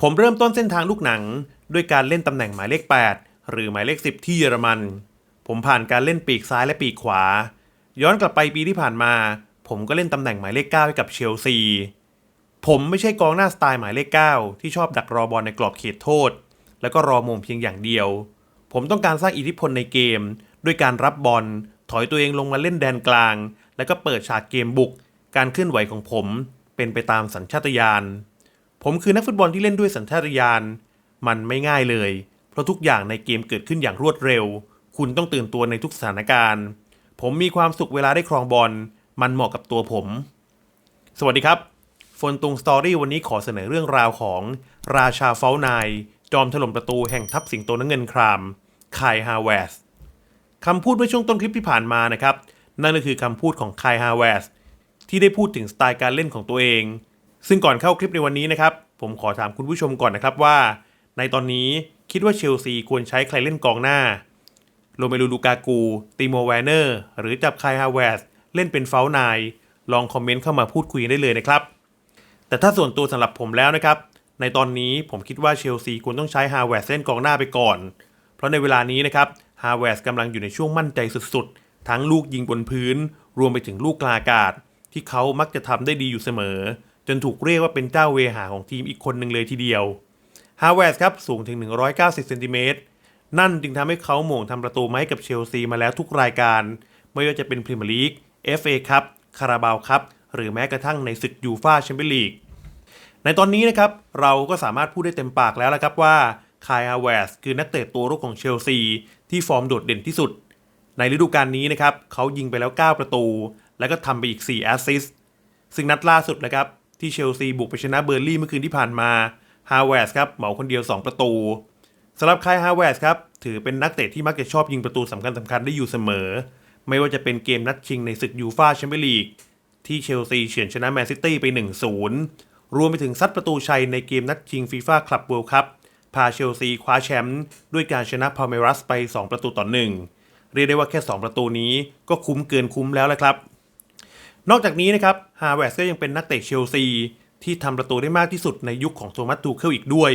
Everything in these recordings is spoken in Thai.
ผมเริ่มต้นเส้นทางลูกหนัง ด้วยการเล่นตำแหน่งหมายเลข 8 หรือหมายเลข 10 ที่เยอรมัน ผมผ่านการเล่นปีกซ้ายและปีกขวา ย้อนกลับไปปีที่ผ่านมา ผมก็เล่นตำแหน่งหมายเลข 9 ให้กับเชลซี ผมไม่ใช่กองหน้าสไตล์หมายเลข 9 ที่ชอบดักรอบอลในกรอบเขตโทษ แล้วก็รอมงเพียงอย่างเดียว ผมต้องการสร้างอิทธิพลในเกม ด้วยการรับบอลถอยตัวเองลงมาเล่นแดนกลาง แล้วก็เปิดฉากเกมบุก การเคลื่อนไหวของผม เป็นไปตามสัญชาตญาณ ผมคือนักฟุตบอลที่เล่นด้วยสัญชาตญาณ มันไม่ง่ายเลย เพราะทุกอย่างในเกมเกิดขึ้นอย่างรวดเร็ว คุณต้องตื่นตัวในทุกสถานการณ์ ผมมีความสุขเวลาได้ครองบอล มันเหมาะกับตัวผม สวัสดีครับฟนตุงสตอรี่วันนี้ขอเสนอเรื่องราวของ ราชาเฟลนาย จอมถล่มประตูแห่งทัพสิงโตน้ำเงินครามคายฮาเวสคำพูดเมื่อช่วงต้นคลิปที่ผ่านมานะครับ นั่นก็คือคำพูดของคายฮาเวสที่ได้พูดถึงสไตล์การเล่นของตัวเอง ซึ่งก่อนเข้าคลิปในวันนี้นะครับ ผมขอถามคุณผู้ชมก่อนนะครับว่า ในตอนนี้คิดว่าเชลซีควรใช้ใครเล่นกองหน้าโรเมลูลูกากู ติโมแวนเนอร์ หรือจับคายฮาเวสเล่นเป็นเฟลนายลองคอมเมนต์เข้ามาพูดคุยได้เลยนะครับ แต่ถ้าส่วนตัวสำหรับผมแล้วนะครับ ในตอนนี้ผมคิดว่าเชลซีควรต้องใช้ฮาเวสเล่นกองหน้าไปก่อน เพราะในเวลานี้นะครับฮาเวสกำลังอยู่ในช่วงมั่นใจสุดๆ ทั้งลูกยิงบนพื้น รวมไปถึงลูกกลาอากาศ ที่เขามักจะทำได้ดีอยู่เสมอ จนถูกเรียกว่าเป็นเจ้าเวหาของทีมอีกคนหนึ่งเลยทีเดียวฮาเวสครับสูงถึง 190เซนติเมตรนั่นจึงทำให้เขาหม่งทำประตูมาให้กับเชลซีมาแล้วทุกรายการ ไม่ว่าจะเป็นพรีเมียร์ลีก FA ครับคาราบาวครับหรือแม้กระทั่งในศึกยูฟ่าแชมเปี้ยนลีก ในตอนนี้นะครับ เราก็สามารถพูดได้เต็มปากแล้วละครับว่าคายฮาเวสคือนักเตะตัวรุกของเชลซีที่ฟอร์มโดดเด่นที่สุด ในฤดูกาลนี้นะครับเขายิงไปแล้ว 9 ประตู แล้วก็ทำไปอีก 4 แอสซิสต์ซึ่งนัดล่าสุดนะครับ ที่เชลซีบุกไปชนะเบอร์ลี่เมื่อคืนที่ผ่านมาฮาเวสครับเหมาคนเดียว 2 ประตูสำหรับคายฮาเวสครับถือเป็นนักเตะที่มักจะชอบยิงประตูสำคัญสำคัญได้อยู่เสมอ ไม่ว่าจะเป็นเกมนัดชิงในศึกยูฟ่าแชมเปี้ยนลีกที่เชลซีเฉือนชนะแมนซิตี้ไป 1-0 รวมไปถึงซัดประตูชัยในเกมนัดชิงฟีฟ่าคลับเวิลด์คัพพาเชลซีคว้าแชมป์ด้วยการชนะพาเมรัสไป 2 ประตูต่อ1เรียกได้ว่าแค่ 2 ประตูนี้ก็คุ้มเกินคุ้มแล้วแหละครับ นอกจากนี้นะครับฮาเวสก็ยังเป็นนักเตะเชลซี ที่ทำประตูได้มากที่สุดในยุคของโทมัสตูเคิลอีกด้วย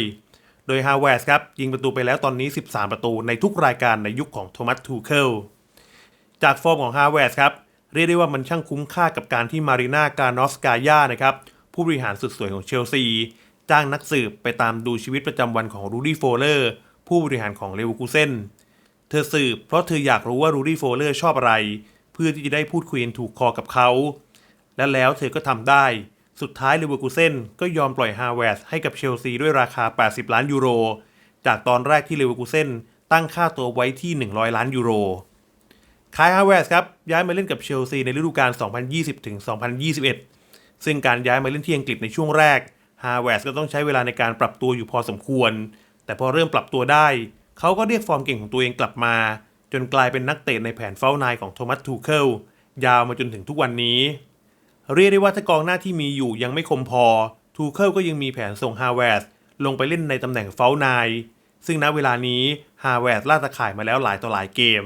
โดยฮาเวสครับยิงประตูไปแล้วตอนนี้ 13 ประตูในทุกรายการในยุคของโทมัสทูเคิลจากฟอร์มของฮาเวสครับเรียกได้ว่ามันช่างคุ้มค่ากับการที่มารีนาการอสกาย่านะครับผู้บริหารสุดสวยของเชลซี จ้างนักสืบไปตามดูชีวิตประจำวันของรูดี้โฟเลอร์ผู้บริหารของเลวูกูเซนเธอสืบเพราะเธออยากรู้ว่ารูดี้โฟเลอร์ชอบอะไร เพื่อที่จะได้พูดคุยถูกคอกับเขา และแล้วเธอก็ทำได้ สุดท้ายเลวูกูเซนก็ยอมปล่อยฮาเวสให้กับเชลซีด้วยราคา 80 ล้านยูโร จากตอนแรกที่เลวูกูเซนตั้งค่าตัวไว้ที่ 100 ล้านยูโรคายฮาเวสครับย้ายมาเล่นกับเชลซีในฤดูกาล 2020-2021 ซึ่งการย้ายมาเล่นที่อังกฤษในช่วงแรกฮาเวสก็ต้องใช้เวลาในการปรับตัวอยู่พอสมควร แต่พอเริ่มปรับตัวได้ เขาก็เรียกฟอร์มเก่งของตัวเองกลับมา จนกลายเป็นนักเตะในแผนเฝ้านายของโทมัสทูเคิลยาวมาจนถึงทุกวันนี้ เรียกได้ว่าถ้ากองหน้าที่มีอยู่ยังไม่คมพอ ทูเคิลก็ยังมีแผนส่งฮาเวสลงไปเล่นในตำแหน่งเฝ้านาย ซึ่งณเวลานี้ฮาเวสล่าตะข่ายมาแล้วหลายต่อหลายเกม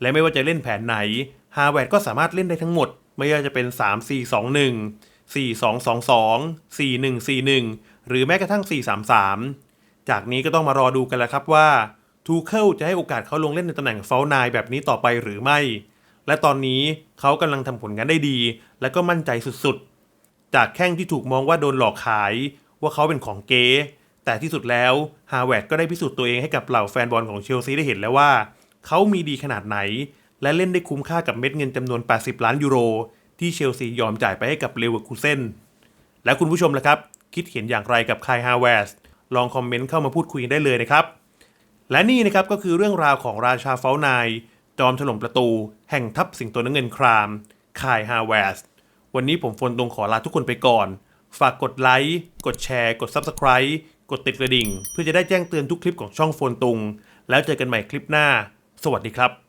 และไม่ว่าจะเล่นแผนไหนฮาเวดก็สามารถเล่นได้ทั้งหมด ไม่ว่าจะเป็น 3 4 2 1 4 2 2 2 4 1 4 1 หรือแม้กระทั่ง 4 3 3 จากนี้ก็ต้องมารอดูกันแล้วครับว่าทูเคิลจะให้โอกาสเขาลงเล่นในตำแหน่งเฟลนายแบบนี้ต่อไปหรือไม่ และตอนนี้เขากำลังทำผลงานได้ดี และก็มั่นใจสุดๆ จากแข้งที่ถูกมองว่าโดนหลอกขาย ว่าเขาเป็นของเก๊แต่ที่สุดแล้วฮาเวดก็ได้พิสูจน์ตัวเองให้กับเหล่าแฟนบอลของเชลซีได้เห็นแล้วว่า เขามีดีขนาดไหน และเล่นได้คุ้มค่ากับเม็ดเงินจำนวน 80 ล้านยูโร ที่เชลซียอมจ่ายไปให้กับเลเวอร์คูเซนและคุณผู้ชมล่ะครับ คิดเห็นอย่างไรกับคายฮาเวสลองคอมเมนต์เข้ามาพูดคุยกันได้เลยนะครับ และนี่นะครับก็คือเรื่องราวของราชาเฟลนาย จอมถล่มประตู แห่งทัพสิงโตน้ำเงินครามคายฮาวเวสวันนี้ผมฟนตรงขอลาทุกคนไปก่อน ฝากกดไลค์ กดแชร์ กด Subscribe กดติดกระดิ่ง เพื่อจะได้แจ้งเตือนทุกคลิปของช่องโฟนตุง แล้วเจอกันใหม่คลิปหน้า สวัสดีครับ